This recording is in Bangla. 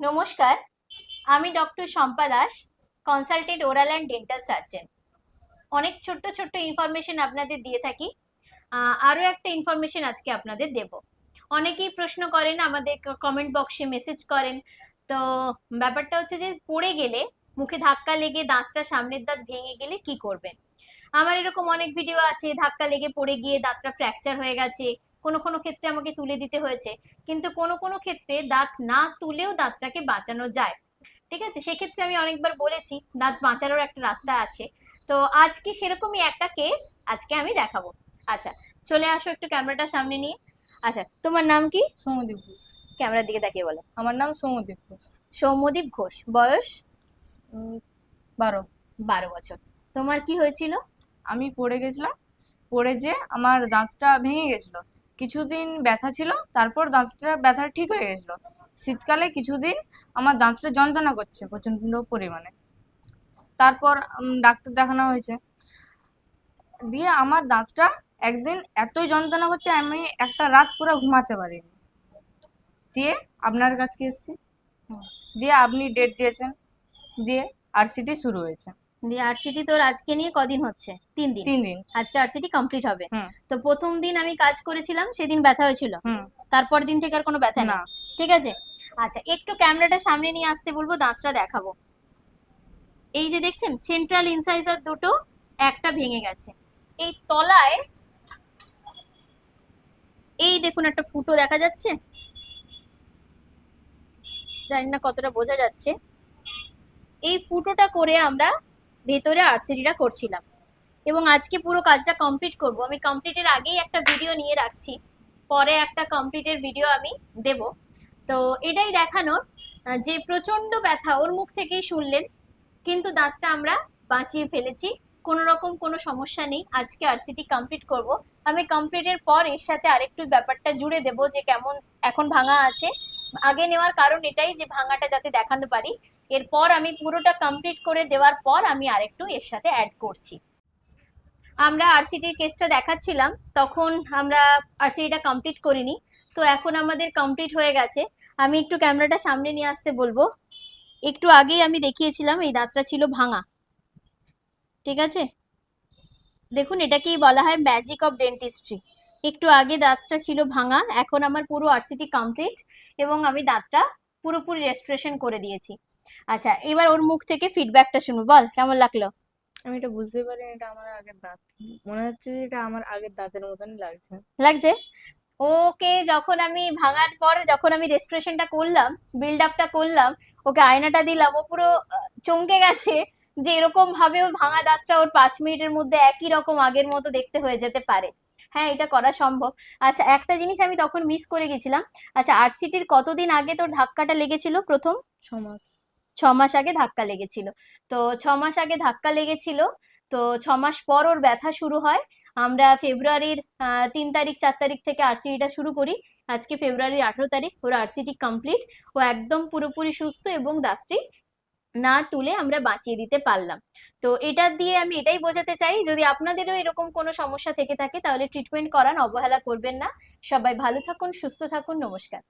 নমস্কার, আমি doctor Shampa Das consultant oral and dental surgeon অনেক ছোট্ট ছোট্ট ইনফরমেশন আপনাদের দিয়ে থাকি। আরও একটা ইনফরমেশন আজকে আপনাদের দেব। অনেকেই প্রশ্ন করেন, আমাদের কমেন্ট বক্সে মেসেজ করেন। তো ব্যাপারটা হচ্ছে যে, পড়ে গেলে, মুখে ধাক্কা লেগে দাঁতটা সামনের দাঁত ভেঙে গেলে কি করবেন? আমার এরকম অনেক ভিডিও আছে, ধাক্কা লেগে পড়ে গিয়ে দাঁতটা ফ্র্যাকচার হয়ে গেছে কোনো কোনো ক্ষেত্রে আমাকে তুলে দিতে হয়েছে। কিন্তু কোনো কোনো ক্ষেত্রে দাঁত না তুলেও দাঁতটাকে বাঁচানো যায়। ঠিক আছে? সেক্ষেত্রে আমি অনেকবার বলেছি দাঁত বাঁচানোর একটা রাস্তা আছে। তো আজকে সেরকমই একটা কেস আজকে আমি দেখাবো। আচ্ছা চলে আসো একটু ক্যামেরাটা সামনে নিয়ে। আচ্ছা তোমার নাম কি? সৌমদীপ ঘোষ। ক্যামেরার দিকে তাকিয়ে বলো। আমার নাম সৌমদীপ ঘোষ। সৌম্যদীপ ঘোষ বয়স? বারো। বারো বছর। তোমার কি হয়েছিল? আমি পড়ে গেছিলাম পড়ে যে আমার দাঁতটা ভেঙে গেছিল। কিছুদিন ব্যথা ছিল, তারপর দাঁতটা ব্যথা ঠিক হয়ে গেছিল। শীতকালে কিছুদিন আমার দাঁতটা যন্ত্রণা করছে প্রচণ্ড পরিমাণে। তারপর ডাক্তার দেখানো হয়েছে। দিয়ে আমার দাঁতটা একদিন এতই যন্ত্রণা করছে, আমি একটা রাত পুরো ঘুমাতে পারিনি। দিয়ে আপনার কাছে এসেছি। দিয়ে আপনি ডেট দিয়েছেন। দিয়ে আরসিটি শুরু হয়েছে। দিয়ে আরসিটি তোর আজকে নিয়ে কদিন হচ্ছে? তিন দিন। তিন দিন। আজকে আরসিটি কমপ্লিট হবে। তো প্রথম দিন আমি কাজ করেছিলাম সেদিন ব্যথা হয়েছিল। তারপর দিন থেকে আর কোনো ব্যথা না। ঠিক আছে? আচ্ছা একটু ক্যামেরাটা সামনে নিয়ে আসতে বলব দাঁতটা দেখাবো। এই যে দেখছেন সেন্ট্রাল ইনসাইজার দুটো একটা ভেঙে গেছে। এই তলায় এই দেখুন একটা ফুটো দেখা যাচ্ছে। জানি না কতটা বোঝা যাচ্ছে। এই ফুটোটা করে আমরা ভেতরে আরসিডিটা করছিলাম। এবং আজকে পুরো কাজটা কমপ্লিট করব। আমি কমপ্লিটের আগেই একটা ভিডিও নিয়ে রাখছি। পরে একটা কমপ্লিটের ভিডিও আমি দেব। তো এটাই দেখানোর যে প্রচণ্ড ব্যথা ওর মুখ থেকেই শুনলেন, কিন্তু দাঁতটা আমরা বাঁচিয়ে ফেলেছি। কোনো রকম কোনো সমস্যা নেই। আজকে আরসিটি কমপ্লিট করব। আমি কমপ্লিটের পর এর সাথে আরেকটু ব্যাপারটা জুড়ে দেব যে কেমন এখন ভাঙা আছে। আগে নেওয়ার কারণ এটাই যে ভাঙাটা যাতে দেখাতে পারি। এরপর আমি পুরোটা কমপ্লিট করে দেওয়ার পর আমি আরেকটু এর সাথে অ্যাড করছি। আমরা আরসিটির কেসটা দেখাচ্ছিলাম, তখন আমরা আরসিটিটা কমপ্লিট করিনি। তো এখন আমাদের কমপ্লিট হয়ে গেছে। আমি একটু ক্যামেরাটা সামনে নিয়ে আসতে বলব। একটু আগেই আমি দেখিয়েছিলাম, এই দাঁতটা ছিল ভাঙা। ঠিক আছে? দেখুন, এটাকেই বলা হয় ম্যাজিক অফ ডেন্টিস্ট্রি একটু আগে দাঁতটা ছিল ভাঙা, এখন আমার পুরো আরসিটি কমপ্লিট এবং আমি দাঁতটা পুরোপুরি রেস্টোরেশন করে দিয়েছি। আচ্ছা এবার ওর মুখ থেকে ফিডব্যাকটা শুনব বল কেমন লাগল? আমি এটা বুঝতে পারি এটা আমার আগের দাঁত। মনে হচ্ছে যে এটা আমার আগের দাঁতের মতনই লাগছে। লাগছে? ওকে যখন আমি ভাঙার পর যখন আমি রেস্টোরেশনটা করলাম বিল্ড আপটা করলাম ওকে আয়নাটা দিলাম ও পুরো চমকে গেছে যে এরকম ভাবে ওর ভাঙা দাঁতটা ওর পাঁচ মিনিটের মধ্যে একই রকম আগের মতো দেখতে হয়ে যেতে পারে। হ্যাঁ এটা করা সম্ভব। আচ্ছা একটা জিনিস আমি তখন মিস করে গেছিলাম। আচ্ছা আরসিটির কতদিন আগে তোর ধাক্কাটা লেগেছিল প্রথম? ছ মাস। ছ মাস আগে ধাক্কা লেগেছিল। তো ছ মাস আগে ধাক্কা লেগেছিল, তো ছ মাস পর ওর ব্যথা শুরু হয়। আমরা ফেব্রুয়ারির তিন তারিখ, চার তারিখ থেকে আরসিটিটা শুরু করি। আজকে ফেব্রুয়ারির আঠেরো তারিখ, ওর আরসিটি কমপ্লিট। ও একদম পুরোপুরি সুস্থ এবং দাঁতটি না তুলে আমরা বাঁচিয়ে দিতে পারলাম। তো এটা দিয়ে আমি এটাই বোঝাতে চাই, যদি আপনাদেরও এরকম কোনো সমস্যা থেকে থাকে, তাহলে ট্রিটমেন্ট করান অবহেলা করবেন না। সবাই ভালো থাকুন, সুস্থ থাকুন, নমস্কার।